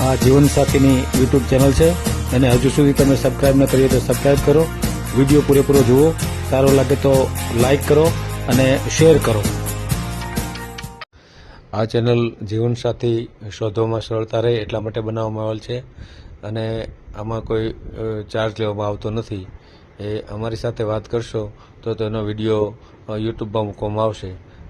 આ જીવનસાથીની YouTube channel છે. અને હજુ સુધી તમે સબસ્ક્રાઈબ ન કરીએ તો સબસ્ક્રાઈબ કરો. વીડિયો પૂરેપૂરો જુઓ. સારો લાગે તો લાઈક કરો અને શેર કરો. આ ચેનલ જીવનસાથી શોધવામાં સરળતા રહે એટલા માટે બનાવવામાં આવેલ છે. અને આમાં કોઈ ચાર્જ લેવામાં આવતો નથી. એ અમારી સાથે વાત કરશો તો તેનો વીડિયો યુટ્યુબમાં મૂકવામાં આવશે.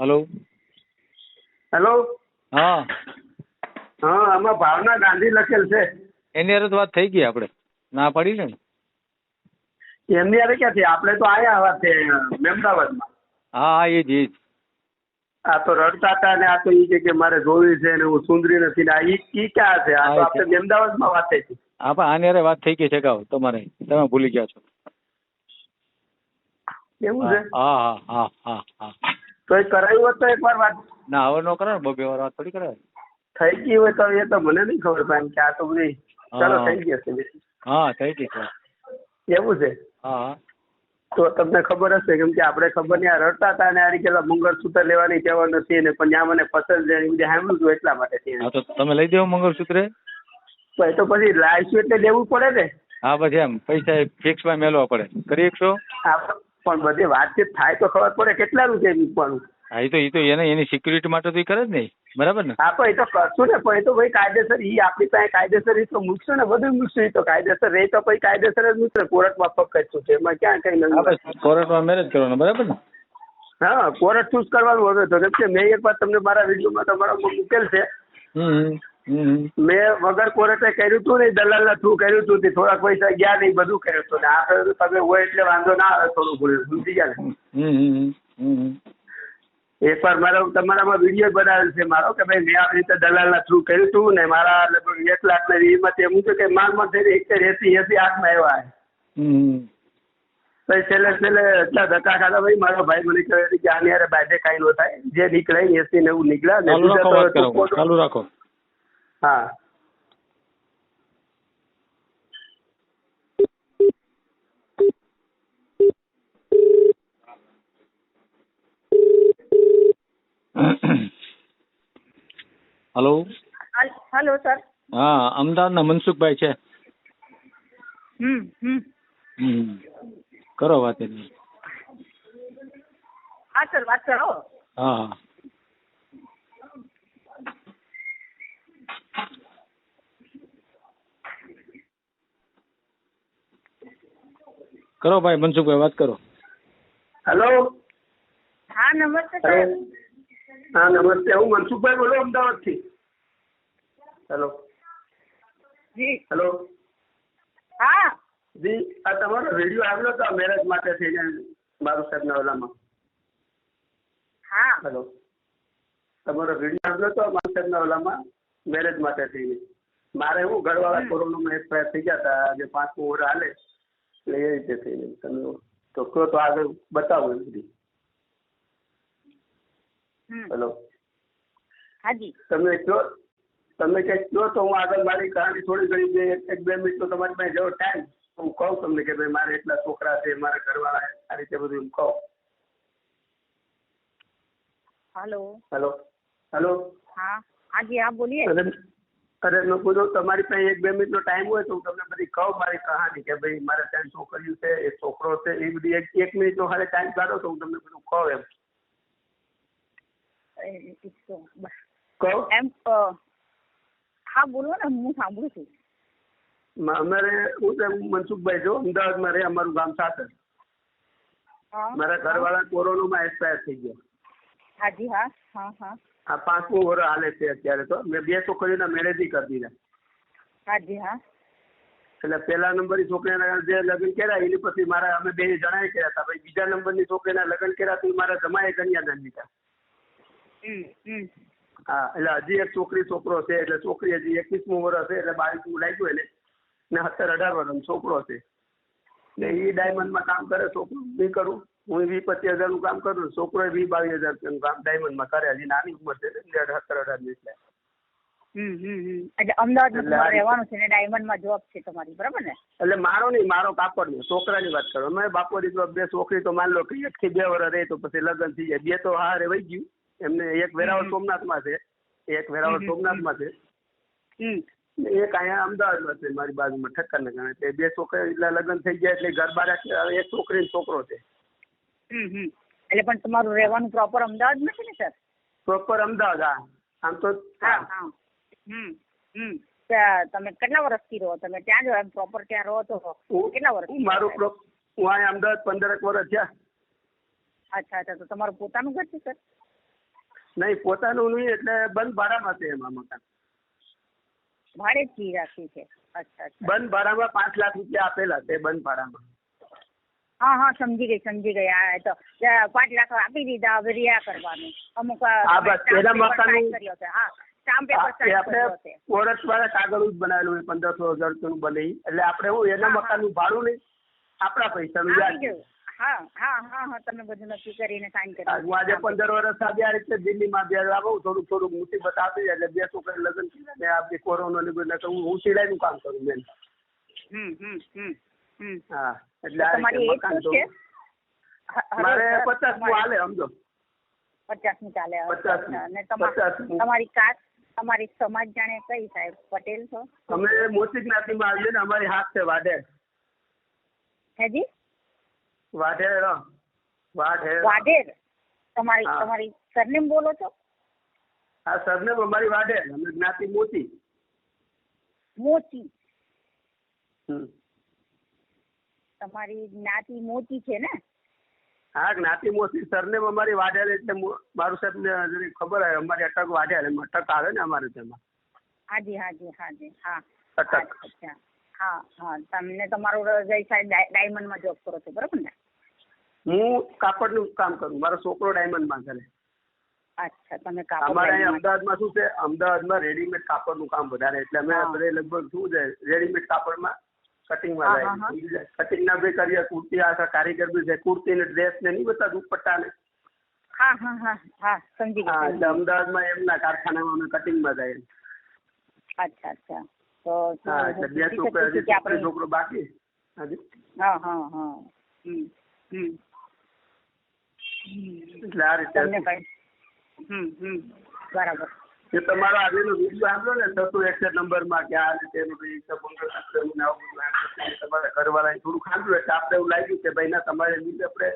હલો હેલો હા. હા આમાં ભાવના ગાંધી લખેલ છે. એની અરે તો વાત થઈ ગઈ આપણે ના પડી ને? એમની અરે ક્યાંથી? આપણે તો આયા વાત છે મહેમદાવાદમાં હા હા એ જ એ જ. આ તો રડતા હતા ને આ તો ઈ કે મારે જોવી છે ને હું સુંદરી નથી ને આ ઈ ક્યાં છે? આ તો આપણે મહેમદાવાદમાં વાત થઈ હતી. હા પણ આની અરે વાત થઈ ગઈ છે કાવ તમારે. તમે ભૂલી ગયા છો. એવું છે? હા હા હા હા હા. તો એ કરાયું હોત તો એકવાર વાત ના હવે નો કરો ને બબે વાર વાત થોડી કરાય. થઈ ગઈ હોય તો એ તો મને નહીં ખબર પણ કે આ તો બધી ચાલો થઈ ગઈ હશે હા થઈ ગઈ છે. એવું છે? હા. તો તમને ખબર હશે કેમ કે આપણે ખબર નહીં આ રડતા હતા ને આ રીતે મંગળસૂત્ર લેવાની કહેવા નથી ને પણ ત્યાં મને પસંદ એ બધું સાંભળ્યું હતું એટલા માટે તો તમે લઈ દેવો મંગળસૂત્ર. તો એ તો પછી લાવીશું એટલે દેવું પડે ને. હા પછી એમ પૈસા ફિક્સમાં મેળવવા પડે. કરી આ પણ બધે વાતચીત થાય તો ખબર પડે કેટલા રૂપિયા મૂકવાનું. હા એ તો એ તો એને એની સિક્યુરિટી માટે તો એ કરે જ નહીં. બરાબર ને? હા પણ એ તો કરશું ને પણ એ તો ભાઈ કાયદેસર ઈ આપણી પાસે કાયદેસર તો મૂકશું ને બધું મૂકશું એ તો. કાયદેસર રહે તો પછી કાયદેસર જ મૂકશે. કોર્ટમાં પકડશું છે? એમાં ક્યાં કઈ નથી કોર્ટમાં મેરેજ કરવાનું બરાબર ને? હા કોર્ટ ચૂઝ કરવાનું હવે તો. કેમ કે મેં એક વાર તમને મારા વિડીયોમાં તમારા મૂકેલ છે. મેં વગર કોર્ટે કર્યું હતું ને દલાલના થ્રુ કર્યું હતું તે થોડાક પૈસા ગયા નહીં બધું કર્યું હતું ને. આપણે તમે હોય એટલે વાંધો ના આવે થોડું ભૂલ સમજી ગયા ને? હમ એકવાર મારો તમારામાં વીડિયો બનાવેલ છે મારો કે ભાઈ મેં આવી રીતે દલાલના થ્રુ કર્યું હતું ને મારા લગભગ એક લાખ ને એમાં એમ છે કે માંગમાં થઈને એક એસી એસી આઠમાં આવ્યા પછી છેલ્લે છેલ્લે એટલા ધક્કા ખાધા ભાઈ મારો ભાઈ મને કહે કે આની હારે બાજે કાંઈ નો થાય. જે નીકળે એસી ને એવું નીકળ્યા ને ચાલુ રાખો વાત બીજા તો કરો ચાલુ રાખો હા. Hello hello sir. હા અમદાવાદના મનસુખભાઈ છે. હમ હમ. હમ. કરો વાત એની. હા સર વાત કરો. હા હા. કરો ભાઈ મનસુખભાઈ વાત કરો. હેલો હા નમસ્તે સર હા નમસ્તે. હું મનસુખભાઈ બોલું અમદાવાદથી. હેલો જી. હેલો હા. જી આ તમારો વીડિયો આવેલો હતો મેરેજ માટે થઈને મારું સાહેબના ઓલામાં હા. હેલો તમારો વીડિયો આવેલો હતો મારું સાહેબના ઓલામાં મેરેજ માટે થઈને. મારે હું ઘરવાળા કોરોનામાં એક્સપાયર થઈ ગયા હતા આજે પાંચમું ઓર હાલે. એટલે એ રીતે થઈ ગયું તમે તો કહો તો આગળ બતાવો એ બધી હેલો હાજી તમે કહો તમે કંઈક કહો તો હું આગળ મારી કહાની થોડી ઘણી જે એક બે મિનિટ તો તમારી પાસે જેવો ટાઈમ હું કહું તમને કે ભાઈ મારે એટલા છોકરા છે મારા ઘરવાળા આ રીતે બધું એમ કહું હેલો હેલો હેલો હા હાજી આપ બોલીએ અરે મેં કીધું તમારી પાસે એક બે મિનિટનો ટાઈમ હોય તો હું તમને બધી કહું મારી કહાની કે ભાઈ મારે ત્યાં છોકરીઓ છે એક છોકરો છે એ બધી એક એક મિનિટનો ખાલી ટાઈમ કાઢો તો હું તમને બધું કહું એમ. એમ હા બોલો ને હું સાંભળું છું. અમારે હું તો મનસુખભાઈ અમદાવાદમાં રે અમારું ગામ સાથે. મારા ઘરવાળા કોરોનામાં એક્સપાયર થઈ ગયા. હાજી હા હા હા. આ પાંચમું વર્ષ હાલે છે અત્યારે તો. મેં બે છોકરીઓના મેરેજ કરી દીધા. હાજી હા. એટલે પહેલા નંબરની છોકરીના જે લગ્ન કર્યા એની પછી મારા અમે બે જણાએ કર્યા હતા. પછી બીજા નંબરની છોકરીના લગ્ન કર્યા તો મારા જમાએ કન્યાદાન દીધા હા એટલે હજી એક છોકરી છોકરો છે. એટલે છોકરી હજી એકવીસમું વર્ષ છે એટલે બાવીસમું લાગ્યું એને. ને સત્તર અઢાર વર્ષનો છોકરો છે. ને એ ડાયમંડમાં કામ કરે છોકરું નહીં કરું. હું વી પચીસ હજારનું કામ કરું છોકરો વી બાવીસ હજાર રૂપિયાનું કામ ડાયમંડમાં કરે હજી નાની ઉંમર છે એટલે સત્તર અઢારની એટલે. એટલે અમદાવાદમાં રહેવાનું છે ને ડાયમંડમાં જોબ છે તમારી બરાબર ને? એટલે મારો નહીં મારો કાપડનો છોકરાની વાત કરો. અમે બાપો દીકરો બે છોકરી તો માન લો કે એક થી બે વર્ષ રહે તો પછી લગ્ન થઈ જાય. બે તો હારે વહી ગયું. એમને એક વેરાવળ સોમનાથમાં છે. એક વેરાવળ સોમનાથમાં છે. ને એક અહીંયા અમદાવાદમાં છે મારી બાજુમાં ઠક્કરને કારણે બે છોકરી એટલે લગ્ન થઈ ગયા એટલે ઘર બાર એક છોકરી ને છોકરો છે. હમ હમ. એટલે પણ તમારું રહેવાનું પ્રોપર અમદાવાદમાં છે ને સર પ્રોપર અમદાવાદ હા. આમ તો હા હા. હમ હમ. તમે કેટલા વર્ષથી રહો? તમે ત્યાં જ પ્રોપર ત્યાં રહો તો કેટલા વર્ષ મારું હું અહીંયા અમદાવાદ પંદરક વર્ષ થયા. અચ્છા અચ્છા. તો તમારું પોતાનું ઘર છે સર નહીં પોતાનું નહીં એટલે બંધ ભાડામાં છે એમાં મકાન. ભાડે જ રાખ્યું છે. અચ્છા અચ્છા. બંધ ભાડામાં પાંચ લાખ રૂપિયા આપેલા છે બંધ ભાડામાં. હા હા સમજી ગઈ સમજી ગઈ. આ તો પાંચ લાખ આપી દીધા હવે રિયા કરવાનું. અમુક વર્ષ વાળા કાગળ જ બનાવેલું હોય પંદરસો હજાર રૂપિયાનું બને એટલે આપણે હું એના મકાનનું મકાનનું ભાડું નહીં આપણા પૈસાનું આપી હા હા હા હા તમે બધું નક્કી કરીને કરી હું આજે પંદર વર્ષ આવી આ રીતે દિલ્હીમાં બે આવું થોડુંક થોડુંક મુસીબત આપી એટલે બે છોકરા લગ્ન ને આપણી કોરોના ની હું સિલાઈનું કામ કરું હમ હમ હમ. હા એટલે તમારી રીતે શું છે? મારે સર, પચાસનું હાલે સમજો. પચાસની ચાલે. અને. તમારી કાસ્ટ તમારી સમાજ જાણે કઈ સાહેબ? પટેલ છો? અમે મોટી જ્ઞાતિમાં આવીએ ને અમારી હાથ છે વાઢેર. હેજી? વાઢેર વાઢેર. વાઢેર? તમારી તમારી સરનેમ બોલો છો? હા સરનેમ અમારી વાઢેર અમે જ્ઞાતિ મોતી. મોચી હમ. તમારી જ્ઞાતિ મોચી છે ને? હા જ્ઞાતિ મોતી સરનેમ અમારી વાઢેલ એટલે મારું સાહેબ ને ખબર હોય અમારી અટક વાઢેલ. એમ અટક આવે ને અમારે તેમાં. હાજી હાજી હાજી. હા. અટક. હા હા. તમને તમારો રજાઈ સાહેબ ડાયમંડ ડાયમંડમાં જોબ કરો છો બરાબર ને? હું કાપડનું કામ કરું. મારો છોકરો ડાયમંડમાં કરે. અચ્છા તમે કાપડ અમારે ડાયમંડ- અમદાવાદમાં શું છે? અમદાવાદમાં રેડીમેડ કાપડનું કામ વધારે. એટલે અમે બધે લગભગ શું છે? રેડીમેડ કાપડમાં કટિંગમાં હા, હા, જાય કટિંગના બી કરીએ કુર્તી આ કારીગર બી છે કુર્તી ને ડ્રેસ ને નહીં બધા દુપટ્ટા ને હા હા હા હા સમજી હા ગઈ એટલે અમદાવાદમાં એમના કારખાનામાં અમે કટિંગમાં જાય અચ્છા અચ્છા તો શું હા હું એટલે બે પૂછી છોકરા શકું છું હજી કે છોકરી આપણે છોકરો બાકી હાજી હા હા હા હમ હમ એટલે આ રીતે તમને કઈ હમ હમ બરાબર જે તમારો આગળનો વીડિયો સાંભળ્યો ને છસો એકસઠ નંબરમાં કે આ રીતે એનું આવું બધું તમારા ઘરવાળાએ થોડું ખાધું એટલે આપણે એવું લાગ્યું કે ભાઈ ના તમારે બીજે આપણે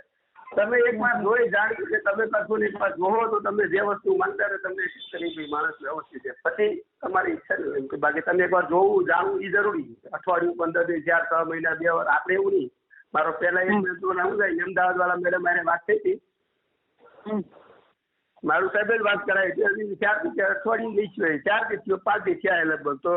તમે એક વાર જોઈ જાણ્યું કે તમે કશું ને વાર જોવો તો તમે જે વસ્તુ માનતા રહે તમને કરી ભાઈ માણસ વ્યવસ્થિત છે. પછી તમારી ઈચ્છા હોય કે બાકી તમે એકવાર જોવું જાણવું એ જરૂરી છે. અઠવાડિયું પંદર દિવસ ચાર છ મહિના બે વાર આપણે એવું નહીં. મારો પહેલા એક મેં તો ના જાય અમદાવાદ વાળા મેડમ મારે વાત થઈ હતી. મારું સાહેબ જ વાત કરાય છે. અઠવાડિયું નહીં થયું. ચારથી થયો, પાંચ થયા લગભગ. તો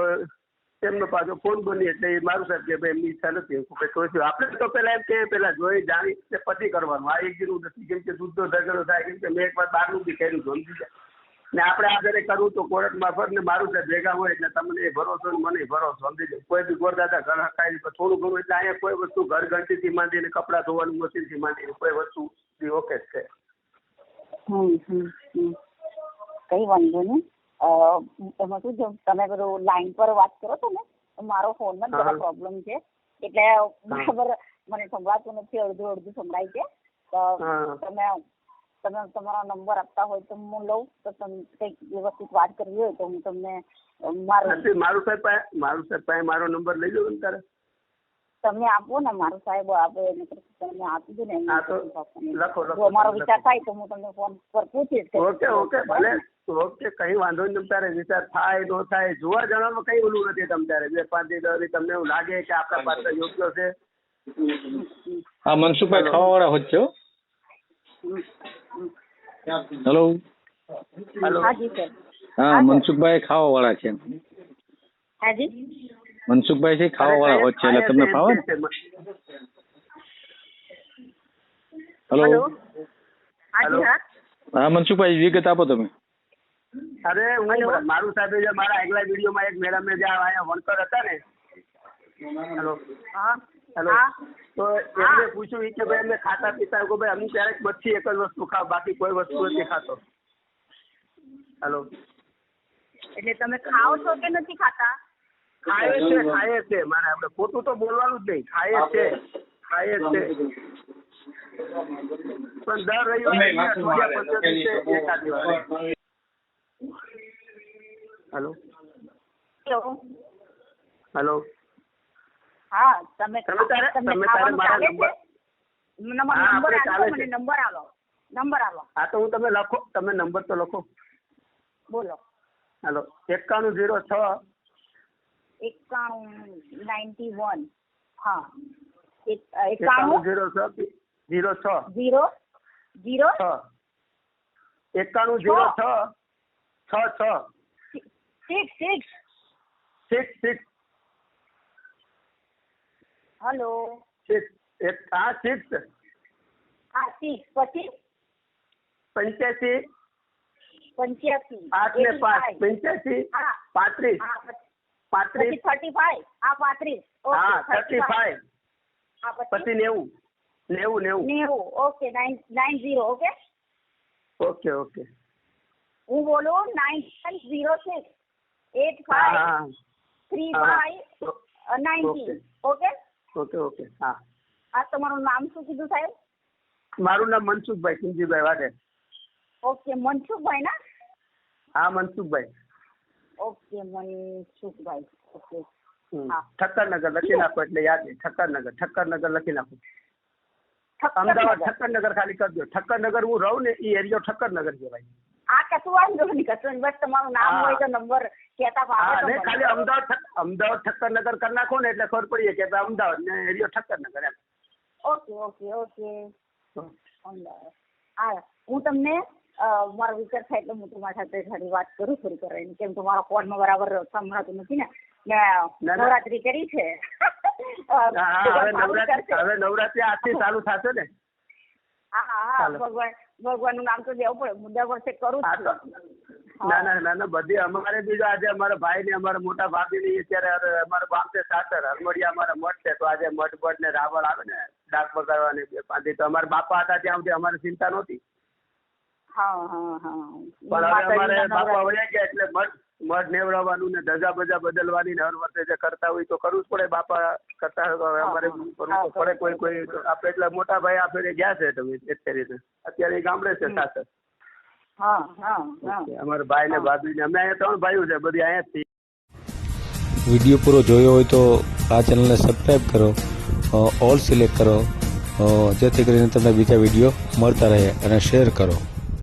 તેમનો પાછો ફોન બની એટલે મારું સાહેબ કે ભાઈ એમની ઈચ્છા નથી. હું તો આપણે તો પેલા એમ કે પેલા જોઈ, જાણી પછી કરવાનું. આ એક જેવું નથી. કેમ કે દૂધનો ઝઘડો થાય, કેમ કે મેં એક વાર બહારનું બી કર્યું હતું ને આપણે આ ઘરે કરવું તો કોર્ટ મારફત ને મારું સાહેબ ભેગા હોય એટલે તમને ભરોસો ને મને ભરોસો, સમજી કોઈ બી ગોરદાતા ઘર હકાય થોડું ઘણું એટલે અહીંયા કોઈ વસ્તુ ઘર ઘંટીથી માંડીને કપડાં ધોવાનું મશીનથી માંડીને કોઈ વસ્તુ ઓકે છે. કઈ વાંધો નહીં. એમાં શું છે તમે પેલું લાઈન પર વાત કરો છો ને મારો ફોનમાં માં જરા પ્રોબ્લેમ છે. એટલે બરાબર મને સંભળાતું નથી અડધું અડધું સંભળાય છે. તો તમે તમે તમારો નંબર આપતા હોય તો હું લઉં તો તમે કંઈક વ્યવસ્થિત વાત કરવી હોય તો હું તમને મારો મારું સાહેબ મારું સાહેબ મારો નંબર લઈ લો ને તારે. તમે આપો ને મારો સાહેબ આપે એને તમે આપી દો ને એમને તો લખો, લખો, મારો વિચાર થાય તો હું તમને ફોન પર પૂછીશ ઓકે ઓકે ભલે. ઓકે કઈ વાંધો નહીં તારે વિચાર થાય નો થાય જોવા જણાવવા કઈ ઓલું નથી તમ તારે. બે પાંચ દિવસ તમને એવું લાગે કે આપણા પાસે યોગ્ય છે. હા મનસુખભાઈ ખાવાવાળા હોત છો? હેલો. હેલો. હા મનસુખભાઈ ખાવાવાળા છે. હાજી. મનસુખભાઈ છે ખાવાવાળા હોત છે એટલે તમને ફાવે? હેલો. હા મનસુખભાઈ વિગત આપો તમે. અરે હું મારું સાથે જે મારા આગલા વિડીયોમાં એક મેડમે જે અહીંયા વણકર હતા ને. હેલો? હા હેલો? તો એમને પૂછ્યું કે ભાઈ અમે ખાતા પીતા કે ભાઈ અમે ક્યારેક મચ્છી એક જ વસ્તુ ખાવ બાકી કોઈ વસ્તુ નથી ખાતો. હેલો? એટલે તમે ખાઓ છો કે નથી ખાતા? ખાય છે ખાય છે. મારે આપણે ખોટું તો બોલવાનું જ નહીં. ખાય છે ખાય છે. પણ દર રવિવારે અઠવાડિયા પંદર દિવસે. એકાદ વાર હેલો? હેલો. હેલો? હા તમે તમે તારે- તમે તારે મારા નંબર- નંબર નંબર આપણે. નંબર આલો નંબર આલો હા તો હું તમે લખો તમે નંબર તો લખો. બોલો. હેલો. એકાણું ઝીરો છ એકાણું નાઇન્ટી વન હા. એક- એકાણું ઝીરો છ ઝીરો છ? ઝીરો ઝીરો છ. એકાણું ઝીરો છ. છ છ six six. Six six. Hello. Six. એક હા સિક્સ. હા સિક્સ. પછી? પંચ્યાસી. પંચ્યાસી. આઠ ને પાંચ. 85. પંચ્યાસી. હા. પાંત્રીસ. પાંત્રીસ. થર્ટી ફાઈવ હા પાંત્રીસ. ઓકે હા થર્ટી ફાઈવ પછી? નેવું. નેવું નેવું. નેવું. Okay nine nine zero okay okay okay હું બોલું nine zero six eight five three. Five ninety okay. Okay okay હા. આ તમારું નામ શું કીધું સાહેબ? મારું નામ મનસુખભાઈ કિંજીભાઈ વાડે. ઓકે મનસુખભાઈ ના? હા Mansukhbhai. Okay Mansukhbhai okay. Thakkarnagar લખી નાખો એટલે યાદ નહીં ઠક્કરનગર ઠક્કરનગર લખી નાખો. અમદાવાદ ઠક્કરનગર. ખાલી કરજો ઠક્કરનગર હું રહું ને એ એરિયો ઠક્કરનગર કહેવાય. આ કશું વાંધો નહીં કશું. બસ તમારું નામ હોય તો નંબર કહેતા હા ખાલી. અમદાવાદ અમદાવાદ ઠક્કરનગર કરી નાખો ને એટલે ખબર પડી કે અમદાવાદ ને એરિયો ઠક્કરનગર એમ. Okay okay okay. અમદાવાદ. હા હું તમને મારો વિચાર થાય એટલે હું તમારી સાથે થોડી વાત કરું થોડી કરીને કેમ કે મારા ફોનમાં બરાબર સંભળાતું નથી ને. મેં નવરાત્રી કરી છે. હવે નવરાત્રી આજથી ચાલુ થશે ને? હા હા ભગવાન ભગવાનનું નામ તો દેવું પડે. મુદ્દા વર્ષે કરું છું. ના ના ના ના બધી અમારે બીજો આજે અમારા ભાઈ ને અમારા મોટા ભાભી ની અત્યારે અમારા બાપ છે સાસર. હરમડિયા અમારા મઠ છે. તો આજે મઠ બઠ ને રાવળ આવે ને ડાક બગાડવાની પાંચ તો અમારા બાપા હતા ત્યાં સુધી અમારે ચિંતા નહોતી. હા હા હા. પણ હવે અમારે બાપા વળ્યા ગયા એટલે મઠ મઠ નેવડાવવાનું ને ધજા બજા બદલવાની ને હર વર્ષે જે કરતા હોય તો કરવું જ પડે. બાપા કરતા હોય તો હવે અમારે કરવું પડે. કોઈ કોઈ આપણે એટલે મોટા ભાઈ આપે ગયા છે તમે એટલે રીતે અત્યારે ગામડે છે સાસર. હા હા હા. અમારા ભાઈ ને ભાભી ને. અમે અહીંયા ત્રણ ભાઈઓ છે બધી અહીંયા જ વીડિયો પૂરો જોયો હોય તો આ ચેનલને સબસ્ક્રાઈબ કરો ઓલ સિલેક્ટ કરો જેથી કરીને તમને બીજા વીડિયો મળતા રહે અને શેર કરો.